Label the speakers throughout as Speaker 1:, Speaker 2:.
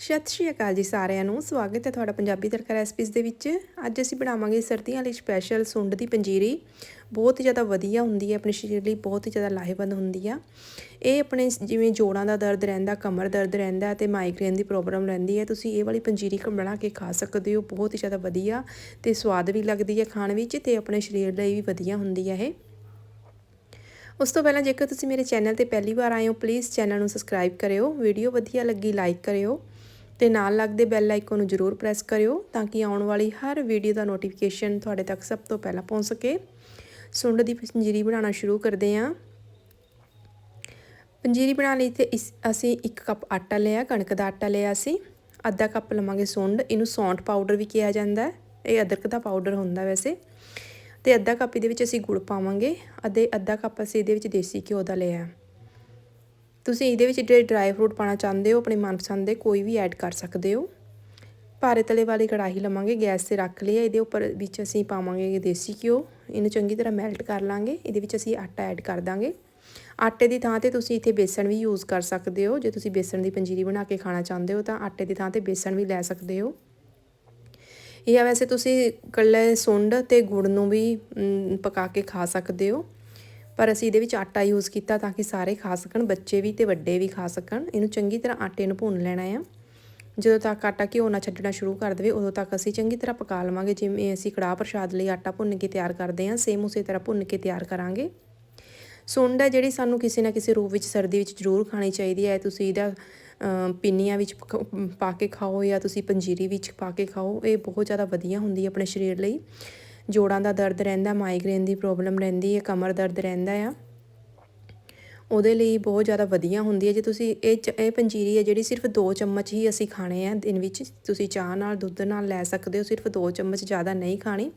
Speaker 1: ਸਤਿ ਸ਼੍ਰੀ ਅਕਾਲ ਜੀ ਸਾਰਿਆਂ ਨੂੰ। ਸਵਾਗਤ ਹੈ ਤੁਹਾਡਾ ਪੰਜਾਬੀ ਤੜਕਾ ਰੈਸਪੀਜ਼ ਦੇ ਵਿੱਚ। ਅੱਜ ਅਸੀਂ ਬਣਾਵਾਂਗੇ ਸਰਦੀਆਂ ਲਈ ਸਪੈਸ਼ਲ ਸੁੰਡ ਦੀ ਪੰਜੀਰੀ। ਬਹੁਤ ਹੀ ਜ਼ਿਆਦਾ ਵਧੀਆ ਹੁੰਦੀ ਹੈ, ਆਪਣੇ ਸਰੀਰ ਲਈ ਬਹੁਤ ਹੀ ਜ਼ਿਆਦਾ ਲਾਹੇਵੰਦ ਹੁੰਦੀ ਆ। ਇਹ ਆਪਣੇ ਜਿਵੇਂ ਜੋੜਾਂ ਦਾ ਦਰਦ ਰਹਿੰਦਾ, ਕਮਰ ਦਰਦ ਰਹਿੰਦਾ ਤੇ ਮਾਈਗ੍ਰੇਨ ਦੀ ਪ੍ਰੋਬਲਮ ਰਹਿੰਦੀ ਹੈ, ਤੁਸੀਂ ਇਹ ਵਾਲੀ ਪੰਜੀਰੀ ਬਣਾ ਕੇ ਖਾ ਸਕਦੇ ਹੋ, ਬਹੁਤ ਹੀ ਜ਼ਿਆਦਾ ਵਧੀਆ ਤੇ ਸਵਾਦ ਵੀ ਲੱਗਦੀ ਹੈ ਖਾਣ ਵਿੱਚ ਤੇ ਆਪਣੇ ਸਰੀਰ ਲਈ ਵੀ ਵਧੀਆ ਹੁੰਦੀ ਹੈ ਇਹ। ਉਸ ਤੋਂ ਪਹਿਲਾਂ ਜੇਕਰ ਤੁਸੀਂ ਮੇਰੇ ਚੈਨਲ ਤੇ ਪਹਿਲੀ ਵਾਰ ਆਏ ਹੋ ਪਲੀਜ਼ ਚੈਨਲ ਨੂੰ ਸਬਸਕ੍ਰਾਈਬ ਕਰਿਓ ਵੀਡੀਓ ਵਧੀਆ ਲੱਗੀ ਲਾਈਕ ਕਰਿਓ। ਤੇ ਨਾਲ ਲੱਗਦੇ ਬੈਲ ਆਈਕਨ ਨੂੰ ਜ਼ਰੂਰ ਪ੍ਰੈਸ ਕਰਿਓ ਤਾਂ ਕਿ ਆਉਣ ਵਾਲੀ ਹਰ ਵੀਡੀਓ ਦਾ ਨੋਟੀਫਿਕੇਸ਼ਨ ਤੁਹਾਡੇ ਤੱਕ ਸਭ ਤੋਂ ਪਹਿਲਾਂ ਪਹੁੰਚ ਸਕੇ। ਸੁੰਡ ਦੀ ਪੰਜੀਰੀ ਬਣਾਉਣਾ ਸ਼ੁਰੂ ਕਰਦੇ ਹਾਂ। ਪੰਜੀਰੀ ਬਣਾਉਣ ਲਈ ਤੇ ਅਸੀਂ 1 ਕੱਪ ਆਟਾ ਲਿਆ, ਕਣਕ ਦਾ ਆਟਾ ਲਿਆ ਅਸੀਂ ਅੱਧਾ ਕੱਪ ਲਵਾਂਗੇ ਸੁੰਡ, ਇਹਨੂੰ ਸੌਂਠ ਪਾਊਡਰ ਵੀ ਕਿਹਾ ਜਾਂਦਾ ਇਹ ਅਦਰਕ ਦਾ ਪਾਊਡਰ ਹੁੰਦਾ ਵੈਸੇ। ਤੇ ਅੱਧਾ ਕੱਪ ਇਹਦੇ ਵਿੱਚ ਅਸੀਂ ਗੁੜ ਪਾਵਾਂਗੇ ਅਤੇ ਅੱਧਾ ਕੱਪ ਅਸੀਂ ਇਹਦੇ ਵਿੱਚ ਦੇਸੀ ਘਿਓ ਦਾ ਲਿਆ ਤੁਸੀਂ ਇਹਦੇ ਵਿੱਚ ਜਿਹੜੇ ਡਰਾਈ ਫਰੂਟ ਪਾਣਾ ਚਾਹੁੰਦੇ ਹੋ, ਆਪਣੇ ਮਨਪਸੰਦ ਦੇ ਕੋਈ ਵੀ ਐਡ ਕਰ ਸਕਦੇ ਹੋ। ਭਾਰੇ ਤਲੇ ਵਾਲੀ ਕੜਾਹੀ ਲਵਾਂਗੇ, ਗੈਸ ਤੇ ਰੱਖ ਲਿਆ ਇਹਦੇ ਉੱਪਰ ਵਿੱਚ ਅਸੀਂ ਪਾਵਾਂਗੇ ਦੇਸੀ ਘਿਓ। ਇਹਨੂੰ ਚੰਗੀ ਤਰ੍ਹਾਂ ਮੈਲਟ ਕਰ ਲਾਂਗੇ, ਇਹਦੇ ਵਿੱਚ ਅਸੀਂ ਆਟਾ ਐਡ ਕਰ ਦਾਂਗੇ। ਆਟੇ ਦੀ ਥਾਂ ਤੇ ਤੁਸੀਂ ਇੱਥੇ ਬੇਸਣ ਵੀ ਯੂਜ਼ ਕਰ ਸਕਦੇ ਹੋ। ਜੇ ਤੁਸੀਂ ਬੇਸਣ ਦੀ ਪੰਜੀਰੀ ਬਣਾ ਕੇ ਖਾਣਾ ਚਾਹੁੰਦੇ ਹੋ, ਤਾਂ ਆਟੇ ਦੀ ਥਾਂ ਤੇ ਬੇਸਣ ਵੀ ਲੈ ਸਕਦੇ ਹੋ। ਇਹ ਵੈਸੇ ਤੁਸੀਂ ਕੱਲੇ ਸੁੰਡ ਤੇ ਗੁੜ ਨੂੰ ਵੀ ਪਕਾ ਕੇ ਖਾ ਸਕਦੇ ਹੋ। ਪਰ ਅਸੀਂ ਇਹਦੇ ਵਿੱਚ ਆਟਾ ਯੂਜ਼ ਕੀਤਾ ਤਾਂ ਕਿ ਸਾਰੇ ਖਾ ਸਕਣ, ਬੱਚੇ ਵੀ ਤੇ ਵੱਡੇ ਵੀ ਖਾ ਸਕਣ। ਇਹਨੂੰ ਚੰਗੀ ਤਰ੍ਹਾਂ ਆਟੇ ਨੂੰ ਭੁੰਨ ਲੈਣਾ ਆ। ਜਦੋਂ ਤੱਕ ਆਟਾ ਘਿਓ ਨਾ ਛੱਡਣਾ ਸ਼ੁਰੂ ਕਰ ਦੇਵੇ, ਉਦੋਂ ਤੱਕ ਅਸੀਂ ਚੰਗੀ ਤਰ੍ਹਾਂ ਪਕਾ ਲਵਾਂਗੇ। ਜਿਵੇਂ ਅਸੀਂ ਕੜਾਹ ਪ੍ਰਸ਼ਾਦ ਲਈ ਆਟਾ ਭੁੰਨ ਕੇ ਤਿਆਰ ਕਰਦੇ ਹਾਂ ਸੇਮ ਉਸੇ ਤਰ੍ਹਾਂ ਭੁੰਨ ਕੇ ਤਿਆਰ ਕਰਾਂਗੇ। ਸੁੰਡ ਹੈ ਜਿਹੜੀ ਸਾਨੂੰ ਕਿਸੇ ਨਾ ਕਿਸੇ ਰੂਪ ਵਿੱਚ ਸਰਦੀ ਵਿੱਚ ਜ਼ਰੂਰ ਖਾਣੀ ਚਾਹੀਦੀ ਹੈ। ਤੁਸੀਂ ਇਹਦਾ ਪਿੰਨੀਆਂ ਵਿੱਚ ਪਾ ਕੇ ਖਾਓ ਜਾਂ ਤੁਸੀਂ ਪੰਜੀਰੀ ਵਿੱਚ ਪਾ ਕੇ ਖਾਓ। ਇਹ ਬਹੁਤ ਜ਼ਿਆਦਾ ਵਧੀਆ ਹੁੰਦੀ ਹੈ ਆਪਣੇ ਸਰੀਰ ਲਈ। ਜੋੜਾਂ ਦਾ ਦਰਦ ਰਹਿੰਦਾ ਮਾਈਗ੍ਰੇਨ ਦੀ ਪ੍ਰੋਬਲਮ ਰਹਿੰਦੀ ਹੈ, ਕਮਰ ਦਰਦ ਰਹਿੰਦਾ ਆ। ਉਹਦੇ ਲਈ ਬਹੁਤ ਜ਼ਿਆਦਾ ਵਧੀਆ ਹੁੰਦੀ ਹੈ। ਜੇ ਤੁਸੀਂ ਇਹ ਇਹ ਪੰਜੀਰੀ ਹੈ ਜਿਹੜੀ ਸਿਰਫ 2 ਚਮਚ ਹੀ ਅਸੀਂ ਖਾਣੇ ਆ, ਦਿਨ ਵਿੱਚ ਤੁਸੀਂ ਚਾਹ ਨਾਲ, ਦੁੱਧ ਨਾਲ ਲੈ ਸਕਦੇ ਹੋ। ਸਿਰਫ 2 ਚਮਚ ਜ਼ਿਆਦਾ ਨਹੀਂ ਖਾਣੀ,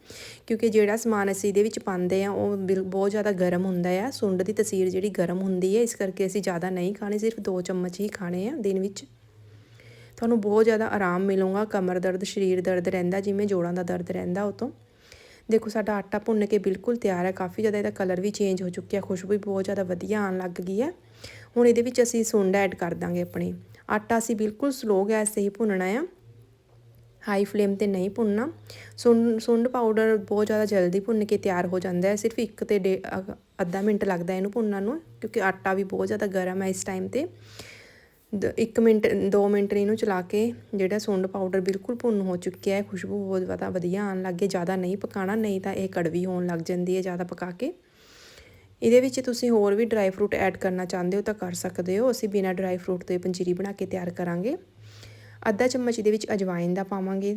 Speaker 1: ਕਿਉਂਕਿ ਜਿਹੜਾ ਸਮਾਨ ਅਸੀਂ ਇਹਦੇ ਵਿੱਚ ਪਾਉਂਦੇ ਆ, ਉਹ ਬਹੁਤ ਜ਼ਿਆਦਾ ਗਰਮ ਹੁੰਦਾ ਆ। ਸੁੰਡ ਦੀ ਤਸੀਰ ਜਿਹੜੀ ਗਰਮ ਹੁੰਦੀ ਹੈ, ਇਸ ਕਰਕੇ ਅਸੀਂ ਜ਼ਿਆਦਾ ਨਹੀਂ ਖਾਣੀ, ਸਿਰਫ 2 ਚਮਚ ਹੀ ਖਾਣੇ ਆ ਦਿਨ ਵਿੱਚ। ਤੁਹਾਨੂੰ ਬਹੁਤ ਜ਼ਿਆਦਾ ਆਰਾਮ ਮਿਲੂਗਾ, ਕਮਰ ਦਰਦ, ਸਰੀਰ ਦਰਦ ਰਹਿੰਦਾ, ਜਿਵੇਂ ਜੋੜਾਂ ਦਾ ਦਰਦ ਰਹਿੰਦਾ ਉਹ ਤੋਂ। ਦੇਖੋ, ਸਾਡਾ ਆਟਾ ਭੁੰਨ ਕੇ ਬਿਲਕੁਲ ਤਿਆਰ ਹੈ। ਕਾਫੀ ਜ਼ਿਆਦਾ ਇਹਦਾ ਕਲਰ ਵੀ ਚੇਂਜ ਹੋ ਚੁੱਕਿਆ। ਖੁਸ਼ਬੂ ਵੀ ਬਹੁਤ ਜ਼ਿਆਦਾ ਵਧੀਆ ਆਉਣ ਲੱਗ ਗਈ ਹੈ। ਹੁਣ ਇਹਦੇ ਵਿੱਚ ਅਸੀਂ ਸੁੰਡ ਐਡ ਕਰ ਦਾਂਗੇ ਆਪਣੀ। ਆਟਾ ਅਸੀਂ ਬਿਲਕੁਲ ਸਲੋ ਗੈਸ ਤੇ ਹੀ ਭੁੰਨਣਾ ਆ। ਹਾਈ ਫਲੇਮ ਤੇ ਨਹੀਂ ਭੁੰਨਣਾ। ਸੁੰਡ ਸੁੰਡ ਪਾਊਡਰ ਬਹੁਤ ਜ਼ਿਆਦਾ ਜਲਦੀ ਭੁੰਨ ਕੇ ਤਿਆਰ ਹੋ ਜਾਂਦਾ ਹੈ। ਸਿਰਫ ਇੱਕ ਤੇ ਅੱਧਾ ਮਿੰਟ ਲੱਗਦਾ ਇਹਨੂੰ ਭੁੰਨਣ ਨੂੰ, ਕਿਉਂਕਿ ਆਟਾ ਵੀ ਬਹੁਤ ਜ਼ਿਆਦਾ ਗਰਮ ਹੈ ਇਸ ਟਾਈਮ ਤੇ। 1 ਮਿੰਟ 2 ਮਿੰਟ ਇਹਨੂੰ ਚਲਾ ਕੇ ਜਿਹੜਾ ਸੁੰਡ ਪਾਊਡਰ ਬਿਲਕੁਲ ਭੁੰਨ ਹੋ ਚੁੱਕਿਆ ਹੈ, ਖੁਸ਼ਬੂ ਬਹੁਤ ਜ਼ਿਆਦਾ ਵਧੀਆ ਆਉਣ ਲੱਗ ਗਈ ਜ਼ਿਆਦਾ ਨਹੀਂ ਪਕਾਣਾ ਨਹੀਂ ਤਾਂ ਇਹ ਕੜਵੀ ਹੋਣ ਲੱਗ ਜਾਂਦੀ ਹੈ ਜ਼ਿਆਦਾ ਪਕਾ ਕੇ। ਇਹਦੇ ਵਿੱਚ ਤੁਸੀਂ ਹੋਰ ਵੀ ਡਰਾਈ ਫਰੂਟ ਐਡ ਕਰਨਾ ਚਾਹੁੰਦੇ ਹੋ ਤਾਂ ਕਰ ਸਕਦੇ ਹੋ, ਅਸੀਂ ਬਿਨਾ ਡਰਾਈ ਫਰੂਟ ਤੋਂ ਪੰਜੀਰੀ ਬਣਾ ਕੇ ਤਿਆਰ ਕਰਾਂਗੇ। ਅੱਧਾ ਚਮਚ ਇਹਦੇ ਵਿੱਚ ਅਜਵਾਇਨ ਦਾ ਪਾਵਾਂਗੇ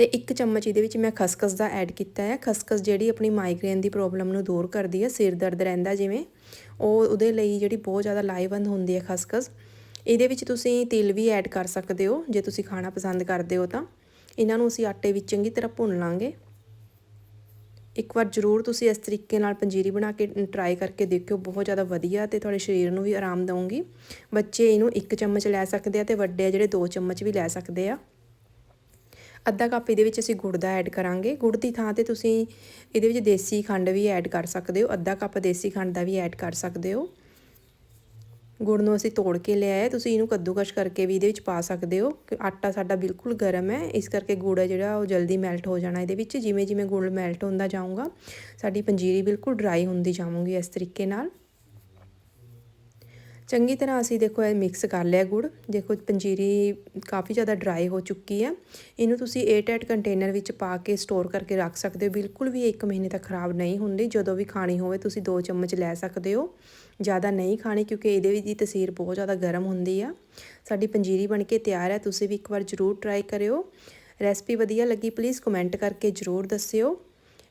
Speaker 1: ਤੇ ਇੱਕ ਚਮਚ ਇਹਦੇ ਵਿੱਚ ਮੈਂ ਖਸਖਸ ਦਾ ਐਡ ਕੀਤਾ ਹੈ ਖਸਖਸ ਜਿਹੜੀ ਆਪਣੀ ਮਾਈਗ੍ਰੇਨ ਦੀ ਪ੍ਰੋਬਲਮ ਨੂੰ ਦੂਰ ਕਰਦੀ ਹੈ ਸਿਰ ਦਰਦ ਰਹਿੰਦਾ ਜਿਵੇਂ, ਉਹ ਉਹਦੇ ਲਈ ਜਿਹੜੀ ਬਹੁਤ ਜ਼ਿਆਦਾ ਲਾਹੇਵੰਦ ਹੁੰਦੀ ਹੈ ਖਸਖਸ। ਇਹਦੇ ਵਿੱਚ ਤੁਸੀਂ ਤਿਲ ਵੀ ਐਡ ਕਰ ਸਕਦੇ ਹੋ, ਜੇ ਤੁਸੀਂ ਖਾਣਾ ਪਸੰਦ ਕਰਦੇ ਹੋ ਤਾਂ। ਇਹਨਾਂ ਨੂੰ ਅਸੀਂ ਆਟੇ ਵਿੱਚ ਚੰਗੀ ਤਰ੍ਹਾਂ ਭੁੰਨ ਲਾਂਗੇ। ਇੱਕ ਵਾਰ ਜ਼ਰੂਰ ਤੁਸੀਂ ਇਸ ਤਰੀਕੇ ਨਾਲ ਪੰਜੀਰੀ ਬਣਾ ਕੇ ਟਰਾਈ ਕਰਕੇ ਦੇਖਿਓ, ਬਹੁਤ ਜ਼ਿਆਦਾ ਵਧੀਆ ਤੇ ਤੁਹਾਡੇ ਸਰੀਰ ਨੂੰ ਵੀ ਆਰਾਮ ਦਊਂਗੀ। ਬੱਚੇ ਇਹਨੂੰ ਇੱਕ ਚਮਚ ਲੈ ਸਕਦੇ ਆ ਤੇ ਵੱਡੇ ਜਿਹੜੇ ਦੋ ਚਮਚ ਵੀ ਲੈ ਸਕਦੇ ਆ। ਅੱਧਾ ਕੱਪ ਇਹਦੇ ਵਿੱਚ ਅਸੀਂ ਗੁੜ ਦਾ ਐਡ ਕਰਾਂਗੇ। ਗੁੜ ਦੀ ਥਾਂ ਤੇ ਤੁਸੀਂ ਇਹਦੇ ਵਿੱਚ ਦੇਸੀ ਖੰਡ ਵੀ ਐਡ ਕਰ ਸਕਦੇ ਹੋ। ਅੱਧਾ ਕੱਪ ਦੇਸੀ ਖੰਡ ਦਾ ਵੀ ਐਡ ਕਰ ਸਕਦੇ ਹੋ। ਗੁੜ ਨੂੰ ਅਸੀਂ ਤੋੜ ਕੇ ਲਿਆਏ ਤੁਸੀਂ ਇਹਨੂੰ ਕੱਦੂਕਸ਼ ਕਰਕੇ ਵੀ ਇਹਦੇ ਵਿੱਚ ਪਾ ਸਕਦੇ ਹੋ। ਕਿ ਆਟਾ ਸਾਡਾ ਬਿਲਕੁਲ ਗਰਮ ਹੈ। ਇਸ ਕਰਕੇ ਗੁੜ ਹੈ ਜਿਹੜਾ, ਉਹ ਜਲਦੀ ਮੈਲਟ ਹੋ ਜਾਣਾ ਇਹਦੇ ਵਿੱਚ। ਜਿਵੇਂ ਜਿਵੇਂ ਗੁੜ ਮੈਲਟ ਹੁੰਦਾ ਜਾਊਗਾ, ਸਾਡੀ ਪੰਜੀਰੀ ਬਿਲਕੁਲ ਡਰਾਈ ਹੁੰਦੀ ਜਾਊਗੀ ਇਸ ਤਰੀਕੇ ਨਾਲ। ਚੰਗੀ ਤਰ੍ਹਾਂ ਅਸੀਂ ਦੇਖੋ ਇਹ ਮਿਕਸ ਕਰ ਲਿਆ ਗੁੜ। ਦੇਖੋ ਪੰਜੀਰੀ ਕਾਫੀ ਜ਼ਿਆਦਾ ਡਰਾਈ ਹੋ ਚੁੱਕੀ ਹੈ। ਇਹਨੂੰ ਤੁਸੀਂ 에ਅਰਟਾਈਟ ਕੰਟੇਨਰ ਵਿੱਚ ਪਾ ਕੇ ਸਟੋਰ ਕਰਕੇ ਰੱਖ ਸਕਦੇ ਹੋ। ਬਿਲਕੁਲ ਵੀ 1 ਮਹੀਨੇ ਤੱਕ ਖਰਾਬ ਨਹੀਂ ਹੁੰਦੀ। ਜਦੋਂ ਵੀ ਖਾਣੀ ਹੋਵੇ ਤੁਸੀਂ 2 ਚਮਚ ਲੈ ਸਕਦੇ ਹੋ। ਜ਼ਿਆਦਾ ਨਹੀਂ ਖਾਣੀ ਕਿਉਂਕਿ ਇਹਦੇ ਵਿੱਚ ਦੀ ਤਸੀਰ ਬਹੁਤ ਜ਼ਿਆਦਾ ਗਰਮ ਹੁੰਦੀ ਆ। ਸਾਡੀ ਪੰਜੀਰੀ ਬਣ ਕੇ ਤਿਆਰ ਹੈ। ਤੁਸੀਂ ਵੀ ਇੱਕ ਵਾਰ ਜ਼ਰੂਰ ਟਰਾਈ ਕਰਿਓ। ਰੈਸਪੀ ਵਧੀਆ ਲੱਗੀ ਪਲੀਜ਼ ਕਮੈਂਟ ਕਰਕੇ ਜ਼ਰੂਰ ਦੱਸਿਓ।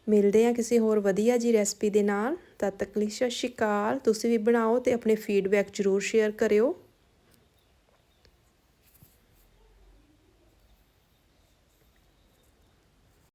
Speaker 1: ਮਿਲਦੇ ਆ ਕਿਸੇ ਹੋਰ ਵਧੀਆ ਜੀ ਰੈਸਪੀ ਦੇ ਨਾਲ। ਤਦ ਤੱਕ ਲਈ। ਸਤਿ ਸ਼੍ਰੀ ਅਕਾਲ। ਤੁਸੀਂ ਵੀ ਬਣਾਓ ਤੇ ਆਪਣੇ ਫੀਡਬੈਕ ਜ਼ਰੂਰ ਸ਼ੇਅਰ ਕਰਿਓ।